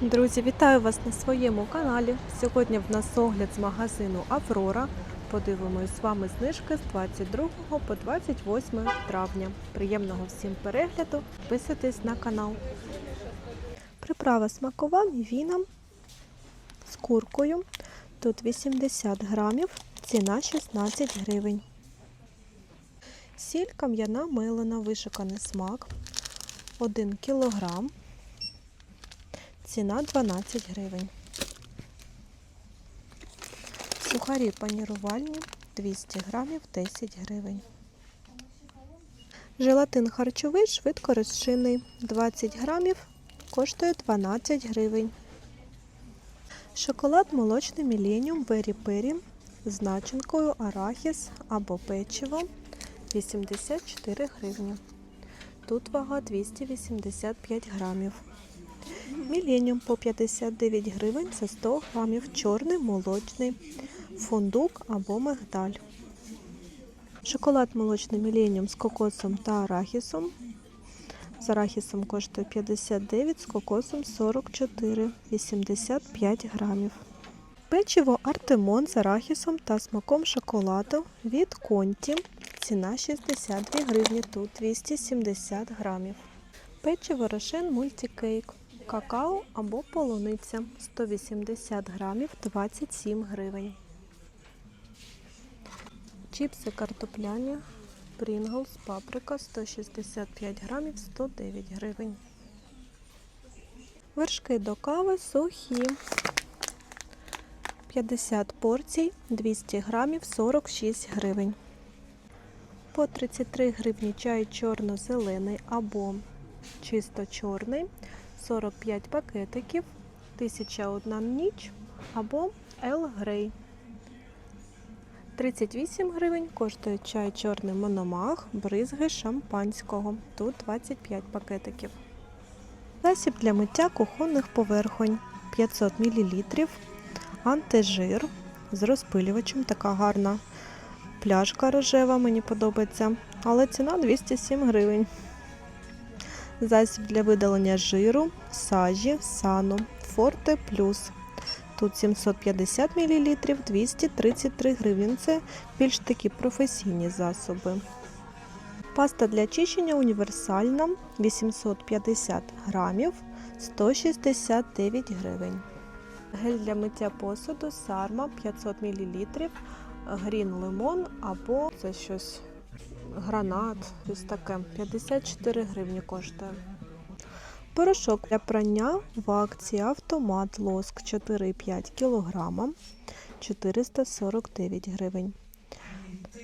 Друзі, вітаю вас на своєму каналі. Сьогодні в нас огляд з магазину Аврора. Подивимось з вами знижки з 22 по 28 травня. Приємного всім перегляду. Підписуйтесь на канал. Приправа смакова мівіна з куркою. Тут 80 грамів, ціна 16 гривень. Сіль кам'яна милена, вишиканий смак 1 кілограм. Ціна 12 гривень. Сухарі панірувальні 200 грамів 10 гривень. Желатин харчовий швидко розчинний 20 грамів коштує 12 гривень. Шоколад молочний Millennium Berry Peri з начинкою арахіс або печиво 84 гривні. Тут вага 285 грамів. Міленіум по 59 гривень за 100 грамів. Чорний молочний фундук або мигдаль. Шоколад молочний Міленіум з кокосом та арахісом. З арахісом коштує 59, з кокосом 44, 85 грамів. Печиво Артемон з арахісом та смаком шоколаду від Конті. Ціна 62 гривні, тут 270 грамів. Печиво Рошен Мультикейк. Какао або полуниця 180 грамів 27 гривень. Чіпси картопляні Pringles паприка 165 грамів 109 гривень. Вершки до кави сухі 50 порцій 200 грамів 46 гривень. По 33 гривні чай чорно-зелений або чисто чорний 45 пакетиків, 1001 ніч або Ел Грей. 38 гривень коштує чай чорний мономах, бризги шампанського. Тут 25 пакетиків. Засіб для миття кухонних поверхонь 500 мл, антижир з розпилювачем. Така гарна пляшка рожева, мені подобається, але ціна 207 гривень. Засіб для видалення жиру, сажі, сану, Форте Плюс. Тут 750 мл, 233 гривень. Це більш такі професійні засоби. Паста для очищення універсальна 850 грамів, 169 гривень. Гель для миття посуду Сарма 500 мл, грін лимон або це щось гранат, ось таке 54 гривні коштує. Порошок для прання в акції автомат лоск 4,5 кг 449 гривень.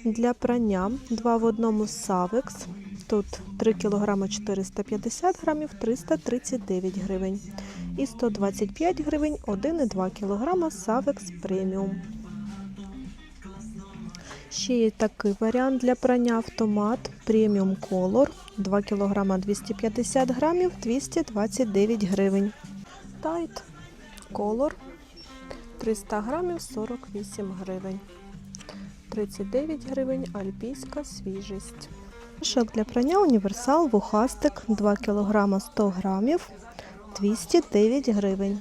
Для прання 2 в одному Савекс. Тут 3 кг 450 грамів 339 гривень. І 125 гривень 1,2 кг Савекс преміум. Ще є такий варіант для прання автомат преміум колор 2 кг 250 грамів 229 гривень. Тайт колор 300 грамів 48 гривень. 39 гривень альпійська свіжість. Порошок для прання універсал вухастик 2 кг 100 грамів 209 гривень.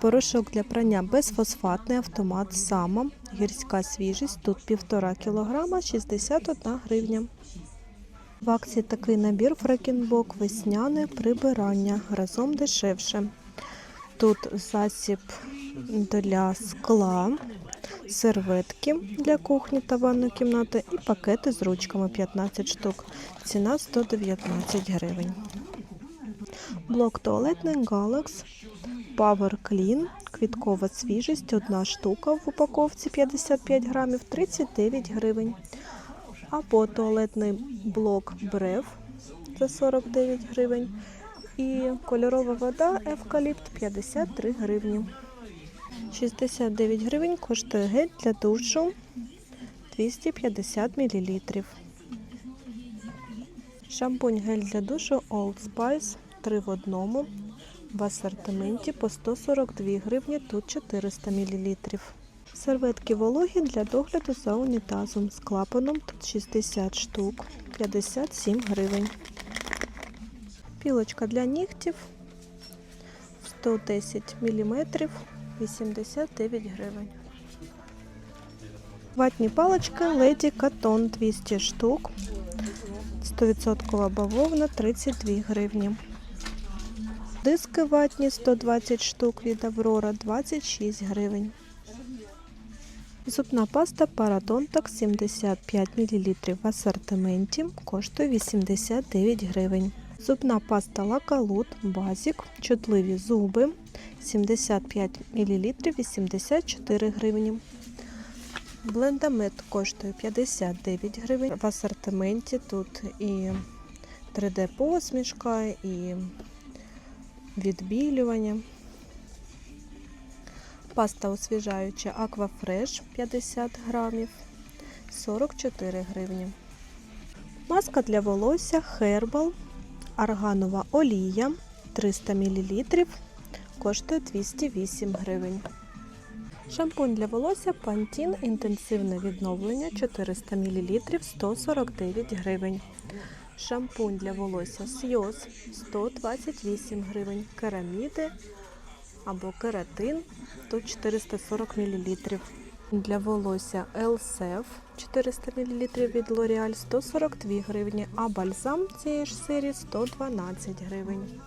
Порошок для прання безфосфатний автомат сама. Гірська свіжість. Тут 1,5 кг 61 гривня. В акції такий набір фрекінбок весняне прибирання. Разом дешевше. Тут засіб для скла, серветки для кухні та ванної кімнати і пакети з ручками 15 штук. Ціна 119 гривень. Блок туалетний Galax Power Clean, квіткова свіжість, одна штука в упаковці 55 грамів 39 гривень. Або туалетний блок Брев за 49 гривень. І кольорова вода Евкаліпт 53 гривні. 69 гривень коштує гель для душу 250 мл. Шампунь гель для душу Old Spice 3 в одному в асортименті по 142 гривні, тут 400 мл. Серветки вологі для догляду за унітазом з клапаном, тут 60 штук, 57 гривень. Пілочка для нігтів 110 мм 89 гривень. Ватні палички Lady Cotton 200 штук. 100% бавовна 32 гривні. Диски ватні 120 штук від Аврора 26 гривень. Зубна паста Парадонтак 75 мл в асортименті коштує 89 гривень. Зубна паста Лакалут Базік чутливі зуби 75 мл 84 гривні. Блендамет коштує 59 гривень. В асортименті тут і 3D посмішка, і відбілювання. Паста освіжаюча Аквафреш 50 грамів 44 гривні. Маска для волосся Herbal арганова олія 300 мл коштує 208 гривень. Шампунь для волосся Pantene інтенсивне відновлення 400 мл 149 гривень. Шампунь для волосся Сйоз 128 гривень. Кераміди або кератин тут 440 мл. Для волосся Elsef 400 мл від L'Oreal 142 гривні, а бальзам цієї ж серії 112 гривень.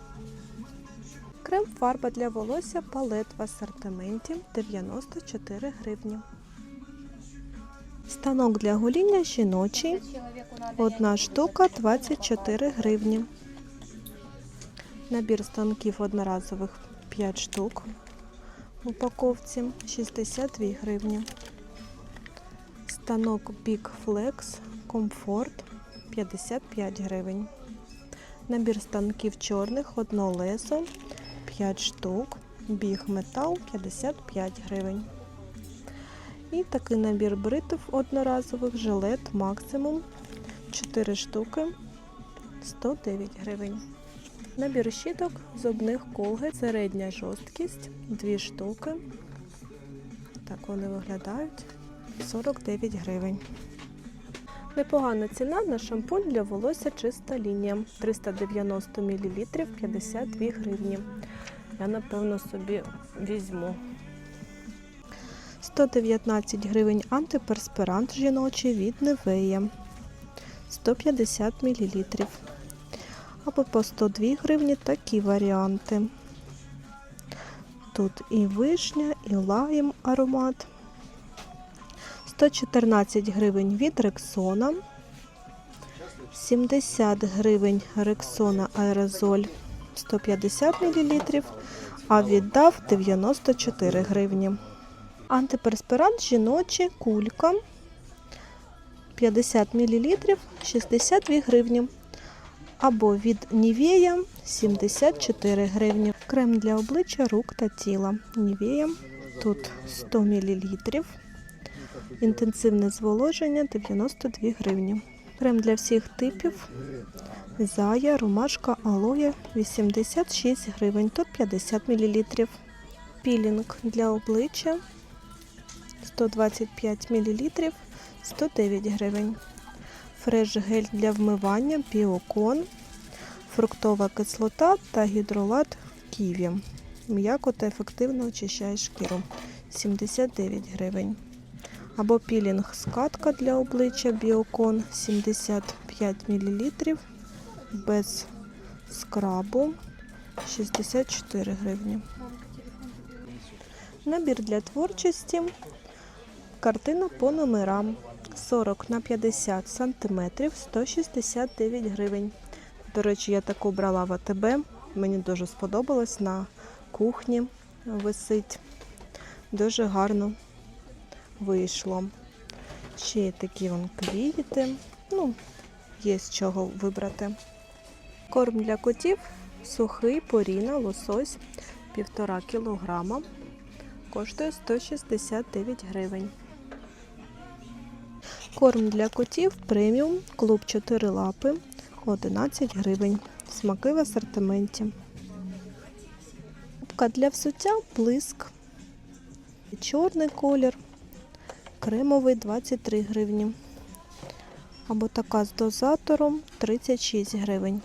Крем фарба для волосся палет в асортименті 94 гривні. Станок для гоління жіночий. Одна штука 24 гривні. Набір станків одноразових 5 штук в упаковці 62 гривні. Станок Big Flex Comfort 55 гривень. Набір станків чорних одно лесо 5 штук. Біг метал 55 гривень. І такий набір бритв одноразових жилет максимум 4 штуки 109 гривень. Набір щіток зубних колгет, середня жорсткість 2 штуки. Так вони виглядають 49 гривень. Непогана ціна на шампунь для волосся чиста лінія 390 мл 52 гривні. Я напевно собі візьму. 119 гривень антиперспирант жіночий від Невея 150 мл. Або по 102 гривні такі варіанти. Тут і вишня, і лайм аромат. 114 гривень від Рексона. 70 гривень Рексона аерозоль 150 мл, а віддав 94 гривні. Антиперспирант жіночий кулька 50 мл 62 гривні. Або від Нівея 74 гривні. Крем для обличчя, рук та тіла. Нівея тут 100 мл. Інтенсивне зволоження 92 гривні. Крем для всіх типів. Зая, ромашка, алоє 86 гривень, тут 50 мл. Пілінг для обличчя 125 мл 109 гривень. Фреш гель для вмивання Біокон, фруктова кислота та гідролат ківі. М'яко та ефективно очищає шкіру 79 гривень. Або пілінг скатка для обличчя Біокон 75 мл без скрабу 64 гривні. Набір для творчості. Картина по номерам 40 на 50 сантиметрів 169 гривень. До речі, я таку брала в АТБ. Мені дуже сподобалось на кухні висить. Дуже гарно вийшло. Ще є такі вон квіти. Ну, є з чого вибрати. Корм для котів сухий поріна, лосось 1,5 кілограма. Коштує 169 гривень. Корм для котів преміум, клуб 4 лапи 11 гривень. Смаки в асортименті. Губка для всуття блиск. Чорний колір. Кремовий 23 гривні. Або така з дозатором 36 гривень.